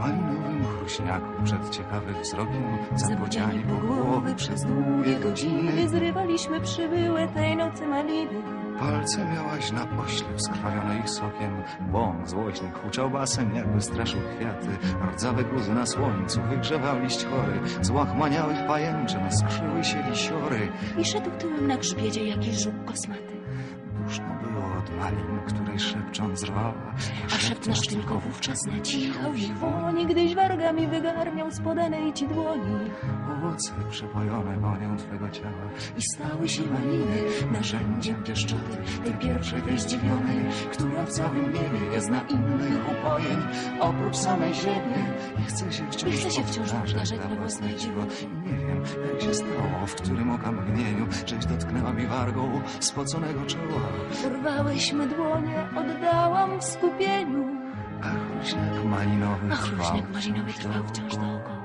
malinowym chruśniaku przed ciekawym wzrokiem Zapodziani po głowy przez długie godziny. Zrywaliśmy przybyłe tej nocy maliny. Palce miałaś na oślep skrwawione ich sokiem. Bąk złośny huczał basem, jakby straszył kwiaty. Rdzawe guzy na słońcu wygrzewał liść chory Z łachmaniałych pajęczyn skrzyły się wisiory. I szedł tyłem na grzbiedzie jakiś żuk kosmaty Duszno było od malin, której szepcząc rwała A szept nasz tylko wówczas nacichał ich woni Gdyś wargami wygarniał z podanej ci dłoni. Owoce przepojone wonią twego ciała I stały się maliny narzędziem pieszczoty Tej pierwszej tej zdziwionej Która w całym niebie nie zna innych upojeń Oprócz samej siebie I chcę się wciąż, chcę się wciąż powtarzać na na własne dziwo. I nie wiem, jak się stało, w którym oka mgnieniu Czyś dotknęła mi wargą spoconego czoła. Porwałyśmy dłonie, oddałam w skupieniu. A chruśniak malinowy A trwał chruśniak malinowy trwał wciąż dookoła